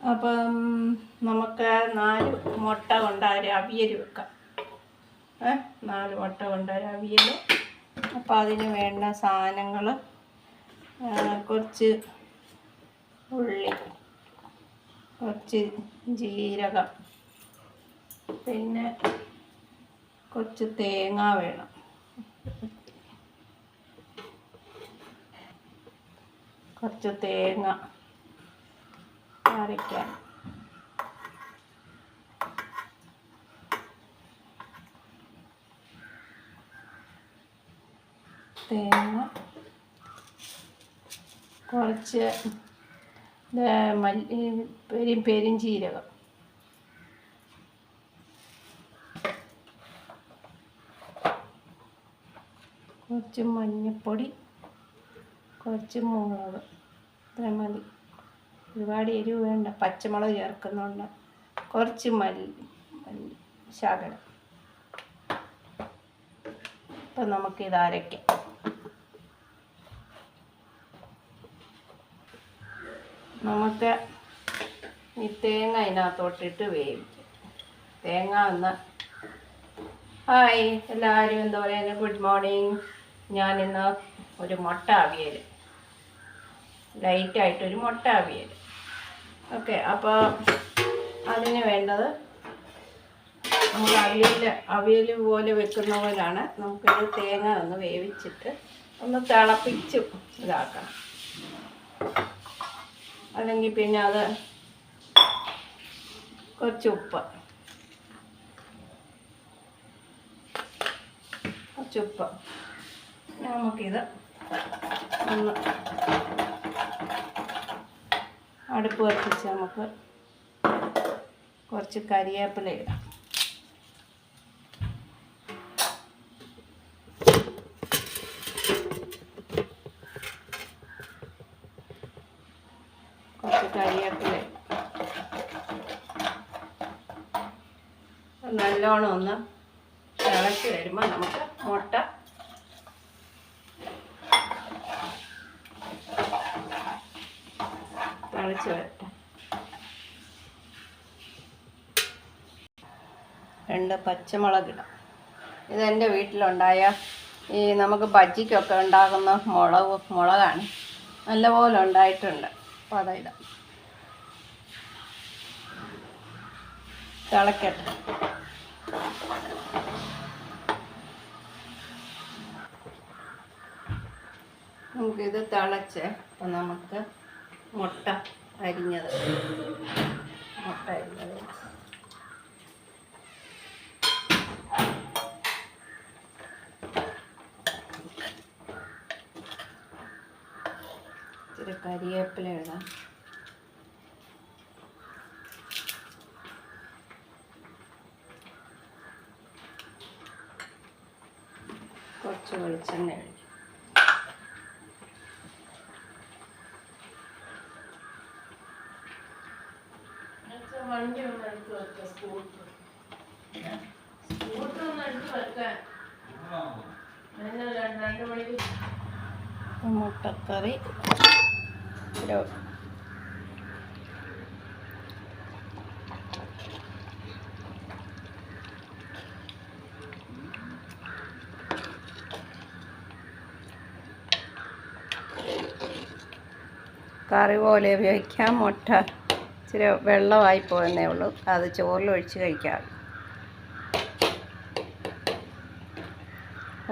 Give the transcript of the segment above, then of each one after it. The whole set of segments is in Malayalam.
അപ്പം നമുക്ക് നാല് മുട്ട കൊണ്ട് അവിയൽ വെക്കാം. ഏ നാല് മുട്ട കൊണ്ട് അവിയൽ അപ്പം അതിന് വേണ്ട സാധനങ്ങൾ കുറച്ച് ഉള്ളി കുറച്ച് ജീരകം പിന്നെ കുറച്ച് തേങ്ങ വേണം. കുറച്ച് തേങ്ങ. അരയ്ക്കാൻ തേങ്ങ. കുറച്ച് മല്ലി പെരും ജീരകം. കുറച്ച് മഞ്ഞൾപ്പൊടി കുറച്ച് മുളക്. ഒരുപാട് എരിവ് വേണ്ട. പച്ചമുളക് ചേർക്കുന്നുണ്ട് കുറച്ച് മല്ലി മല്ലി ശകലം. ഇപ്പം നമുക്കിത് അരയ്ക്കാം നമുക്ക് ഈ തേങ്ങ അതിനകത്തോട്ടിട്ട് വേവിക്കും. തേങ്ങ ഒന്ന് ഹായ് എല്ലാവരും എന്താ പറയുക ഗുഡ് മോർണിംഗ് ഞാനിന്ന് ഒരു മുട്ട അവിയൽ ലൈറ്റായിട്ടൊരു മുട്ട അവിയൽ ഓക്കെ അപ്പോൾ അതിന് വേണ്ടത് നമുക്ക് അവിയൽ അവിയൽ പോലെ വെക്കുന്ന പോലാണ്. നമുക്കൊരു തേങ്ങ ഒന്ന് വേവിച്ചിട്ട് ഒന്ന് തിളപ്പിച്ച് ഇതാക്കണം. അല്ലെങ്കിൽ പിന്നെ അത് കുറച്ച് ഉപ്പ്. കുറച്ച് നമുക്കിത് ഒന്ന് അടുപ്പ് കത്തിച്ച് നമുക്ക് കുറച്ച് കരിവേപ്പില ഇടാം. കുറച്ച് കരിവേപ്പില നല്ലോണം ഒന്ന് ഇളക്കി വരുമ്പോൾ നമുക്ക് മുട്ട തിളച്ച് വരട്ടെ രണ്ട് പച്ചമുളക് ഇടാം. ഇതെന്റെ വീട്ടിലുണ്ടായ ഈ നമുക്ക് ബജ്ജിക്കൊക്കെ ഉണ്ടാകുന്ന മുളക് മുളകാണ്. നല്ലപോലെ ഉണ്ടായിട്ടുണ്ട്. അപ്പോൾ അതിടാം തിളക്കട്ടെ. നമുക്കിത് തിളച്ച് അപ്പം നമുക്ക് മുട്ട അരിഞ്ഞത്. മുട്ട അരിഞ്ഞത് ഇച്ചിരി കരിയേപ്പില ഇടാം. കുറച്ച് വെളിച്ചെണ്ണ വണ്ടി ഒന്ന് എടുത്ത് വെക്കാം സ്കൂട്ടർ സ്കൂട്ടർ ഒന്ന് എടുത്ത് വെക്കാൻ. രണ്ട് മണിക്ക് മുട്ടക്കറി. കറി പോലെ ഉപയോഗിക്കാം. മുട്ട ഇച്ചിരി വെള്ളമായി പോയെന്നേ ഉള്ളൂ. അത് ചോറിൽ ഒഴിച്ച് കഴിക്കാം.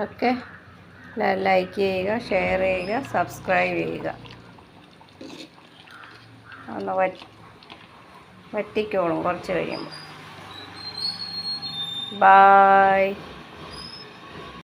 ഓക്കെ. ലൈക്ക് ചെയ്യുക ഷെയർ ചെയ്യുക സബ്സ്ക്രൈബ് ചെയ്യുക. ഒന്ന് വറ്റ് വറ്റിക്കോളും കുറച്ച് കഴിയുമ്പോൾ. ബായ്.